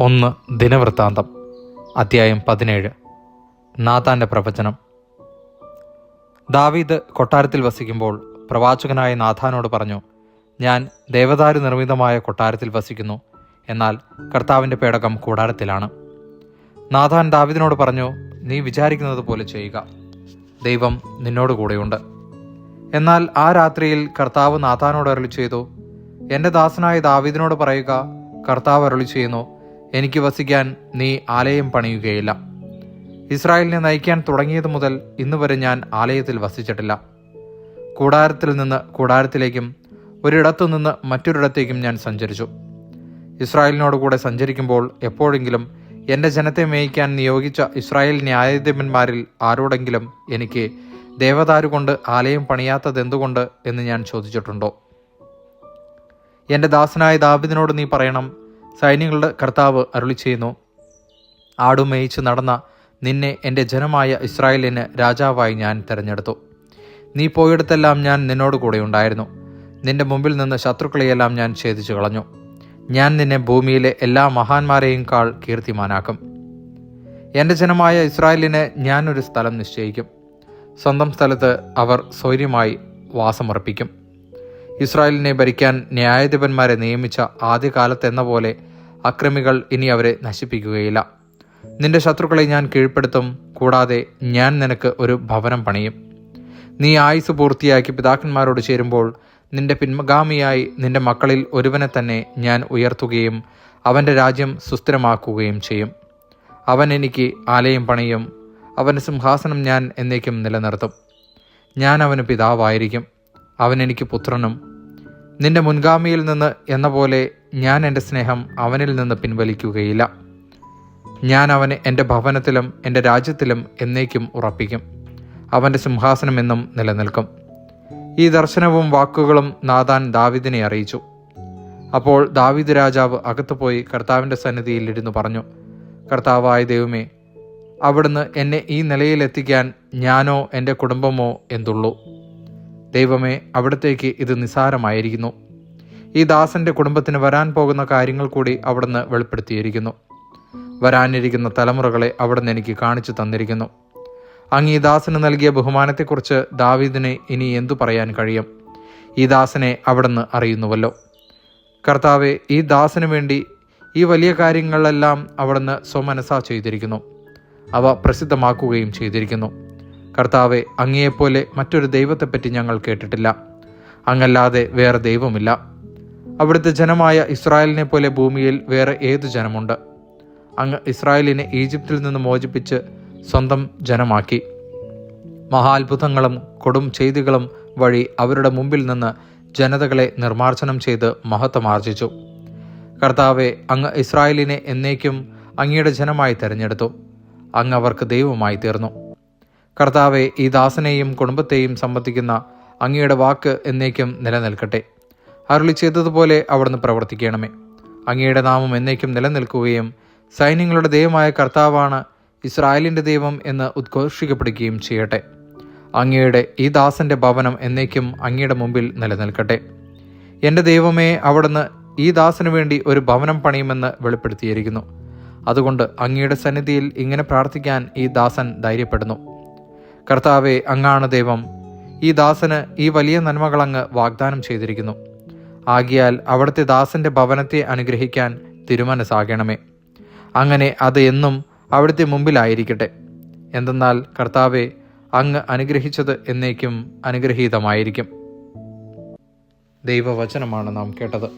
ഒന്ന് ദിനവൃത്താന്തം അധ്യായം പതിനേഴ്. നാഥാന്റെ പ്രവചനം. ദാവീദ് കൊട്ടാരത്തിൽ വസിക്കുമ്പോൾ പ്രവാചകനായ നാഥാനോട് പറഞ്ഞു ഞാൻ ദേവദാരു നിർമ്മിതമായ കൊട്ടാരത്തിൽ വസിക്കുന്നു എന്നാൽ കർത്താവിന്റെ പേടകം കൂടാരത്തിലാണ്. നാഥാൻ ദാവീദിനോട് പറഞ്ഞു നീ വിചാരിക്കുന്നത് പോലെ ചെയ്യുക. ദൈവം നിന്നോട് കൂടെയുണ്ട്. എന്നാൽ ആ രാത്രിയിൽ കർത്താവ് നാഥാനോട് അരളി ചെയ്തു എന്റെ ദാസനായ ദാവീദിനോട് പറയുക കർത്താവ് അരളി ചെയ്യുന്നു എനിക്ക് വസിക്കാൻ നീ ആലയം പണിയുകയില്ല. ഇസ്രായേലിനെ നയിക്കാൻ തുടങ്ങിയത് മുതൽ ഇന്ന് വരെ ഞാൻ ആലയത്തിൽ വസിച്ചിട്ടില്ല. കൂടാരത്തിൽ നിന്ന് കൂടാരത്തിലേക്കും ഒരിടത്തു നിന്ന് മറ്റൊരിടത്തേക്കും ഞാൻ സഞ്ചരിച്ചു. ഇസ്രായേലിനോട് കൂടെ സഞ്ചരിക്കുമ്പോൾ എപ്പോഴെങ്കിലും എന്റെ ജനത്തെ മേയിക്കാൻ നിയോഗിച്ച ഇസ്രായേൽ ന്യായാധിപന്മാരിൽ ആരോടെങ്കിലും എനിക്ക് ദേവദാരു കൊണ്ട് ആലയം പണിയാത്തത് എന്തുകൊണ്ട് എന്ന് ഞാൻ ചോദിച്ചിട്ടുണ്ടോ? എന്റെ ദാസനായ ദാവിദിനോട് നീ പറയണം സൈന്യങ്ങളുടെ കർത്താവ് അരുളി ചെയ്യുന്നു ആടുമേയിച്ച് നടന്ന നിന്നെ എന്റെ ജനമായ ഇസ്രായേലിന് രാജാവായി ഞാൻ തിരഞ്ഞെടുത്തു. നീ പോയിടത്തെല്ലാം ഞാൻ നിന്നോട് കൂടെ ഉണ്ടായിരുന്നു. നിന്റെ മുമ്പിൽ നിന്ന് ശത്രുക്കളെയെല്ലാം ഞാൻ ഛേദിച്ചു കളഞ്ഞു. ഞാൻ നിന്നെ ഭൂമിയിലെ എല്ലാ മഹാന്മാരെയും കാൾ കീർത്തിമാനാക്കും. എന്റെ ജനമായ ഇസ്രായേലിന് ഞാനൊരു സ്ഥലം നിശ്ചയിക്കും. സ്വന്തം സ്ഥലത്ത് അവർ സ്വൈര്യമായി വാസമർപ്പിക്കും. ഇസ്രായേലിനെ ഭരിക്കാൻ ന്യായാധിപന്മാരെ നിയമിച്ച ആദ്യകാലത്തെന്ന പോലെ അക്രമികൾ ഇനി അവരെ നശിപ്പിക്കുകയില്ല. നിന്റെ ശത്രുക്കളെ ഞാൻ കീഴ്പ്പെടുത്തും കൂടാതെ ഞാൻ നിനക്ക് ഒരു ഭവനം പണിയും. നീ ആയുസ് പൂർത്തിയാക്കി പിതാക്കന്മാരോട് ചേരുമ്പോൾ നിന്റെ പിൻഗാമിയായി നിന്റെ മക്കളിൽ ഒരുവനെ തന്നെ ഞാൻ ഉയർത്തുകയും അവന്റെ രാജ്യം സുസ്ഥിരമാക്കുകയും ചെയ്യും. അവൻ എനിക്ക് ആലയം പണിയും അവന്റെ സിംഹാസനം ഞാൻ എന്നേക്കും നിലനിർത്തും. ഞാൻ അവന് പിതാവായിരിക്കും. അവൻ എനിക്ക് പുത്രനും നിന്റെ മുൻഗാമിയിൽ നിന്ന് എന്ന പോലെ ഞാൻ എന്റെ സ്നേഹം അവനിൽ നിന്ന് പിൻവലിക്കുകയില്ല. ഞാൻ അവനെ എന്റെ ഭവനത്തിലും എന്റെ രാജ്യത്തിലും എന്നേക്കും ഉറപ്പിക്കും. അവന്റെ സിംഹാസനം എന്നും നിലനിൽക്കും. ഈ ദർശനവും വാക്കുകളും നാദാൻ ദാവിദിനെ അറിയിച്ചു. അപ്പോൾ ദാവിദ് രാജാവ് അകത്തു പോയി കർത്താവിന്റെ സന്നിധിയിൽ ഇരുന്നു പറഞ്ഞു കർത്താവായ ദൈവമേ അവിടുന്ന് എന്നെ ഈ നിലയിലെത്തിക്കാൻ ഞാനോ എന്റെ കുടുംബമോ എന്തുള്ളൂ? ദൈവമേ അവിടത്തേക്ക് ഇത് നിസാരമായിരിക്കുന്നു ഈ ദാസന്റെ കുടുംബത്തിന് വരാൻ പോകുന്ന കാര്യങ്ങൾ കൂടി അവിടുന്ന് വെളിപ്പെടുത്തിയിരിക്കുന്നു. വരാനിരിക്കുന്ന തലമുറകളെ അവിടുന്ന് എനിക്ക് കാണിച്ചു തന്നിരിക്കുന്നു. അങ്ങ് ഈ ദാസന് നൽകിയ ബഹുമാനത്തെക്കുറിച്ച് ദാവീദിനെ ഇനി എന്തു പറയാൻ കഴിയും? ഈ ദാസനെ അവിടുന്ന് അറിയുന്നുവല്ലോ. കർത്താവെ ഈ ദാസന് വേണ്ടി ഈ വലിയ കാര്യങ്ങളെല്ലാം അവിടുന്ന് സ്വമനസാ ചെയ്തിരിക്കുന്നു. അവ പ്രസിദ്ധമാക്കുകയും ചെയ്തിരിക്കുന്നു. കർത്താവെ അങ്ങയെപ്പോലെ മറ്റൊരു ദൈവത്തെപ്പറ്റി ഞങ്ങൾ കേട്ടിട്ടില്ല. അങ്ങല്ലാതെ വേറെ ദൈവമില്ല. അവിടുത്തെ ജനമായ ഇസ്രായേലിനെ പോലെ ഭൂമിയിൽ വേറെ ഏതു ജനമുണ്ട്? അങ്ങ് ഇസ്രായേലിനെ ഈജിപ്തിൽ നിന്ന് മോചിപ്പിച്ച് സ്വന്തം ജനമാക്കി. മഹാത്ഭുതങ്ങളും കൊടും ചെയ്തികളും വഴി അവരുടെ മുമ്പിൽ നിന്ന് ജനതകളെ നിർമ്മാർജനം ചെയ്ത് മഹത്വമാർജിച്ചു കർത്താവെ അങ്ങ് ഇസ്രായേലിനെ എന്നേക്കും അങ്ങയുടെ ജനമായി തിരഞ്ഞെടുത്തു. അങ്ങ് അവർക്ക് ദൈവമായി തീർന്നു. കർത്താവെ ഈ ദാസനെയും കുടുംബത്തെയും സംബന്ധിക്കുന്ന അങ്ങയുടെ വാക്ക് എന്നേക്കും നിലനിൽക്കട്ടെ. അരുളി ചെയ്തതുപോലെ അവിടുന്ന് പ്രവർത്തിക്കണമേ. അങ്ങയുടെ നാമം എന്നേക്കും നിലനിൽക്കുകയും സൈന്യങ്ങളുടെ ദൈവമായ കർത്താവാണ് ഇസ്രായേലിന്റെ ദൈവം എന്ന് ഉദ്ഘോഷിക്കപ്പെടുകയും ചെയ്യട്ടെ. അങ്ങയുടെ ഈ ദാസന്റെ ഭവനം എന്നേക്കും അങ്ങയുടെ മുമ്പിൽ നിലനിൽക്കട്ടെ. എന്റെ ദൈവമേ അവിടുന്ന് ഈ ദാസന് വേണ്ടി ഒരു ഭവനം പണിയുമെന്ന് വെളിപ്പെടുത്തിയിരിക്കുന്നു. അതുകൊണ്ട് അങ്ങയുടെ സന്നിധിയിൽ ഇങ്ങനെ പ്രാർത്ഥിക്കാൻ ഈ ദാസൻ ധൈര്യപ്പെടുന്നു. കർത്താവെ അങ്ങാണ് ദൈവം. ഈ ദാസന് ഈ വലിയ നന്മകളങ്ങ് വാഗ്ദാനം ചെയ്തിരിക്കുന്നു. ആകിയാൽ അവിടുത്തെ ദാസന്റെ ഭവനത്തെ അനുഗ്രഹിക്കാൻ തിരുമനസാകണമേ അങ്ങനെ അത് എന്നും അവിടുത്തെ മുമ്പിലായിരിക്കട്ടെ. എന്തെന്നാൽ കർത്താവെ അങ്ങ് അനുഗ്രഹിച്ചത് എന്നേക്കും അനുഗ്രഹീതമായിരിക്കും. ദൈവവചനമാണ് നാം കേട്ടത്.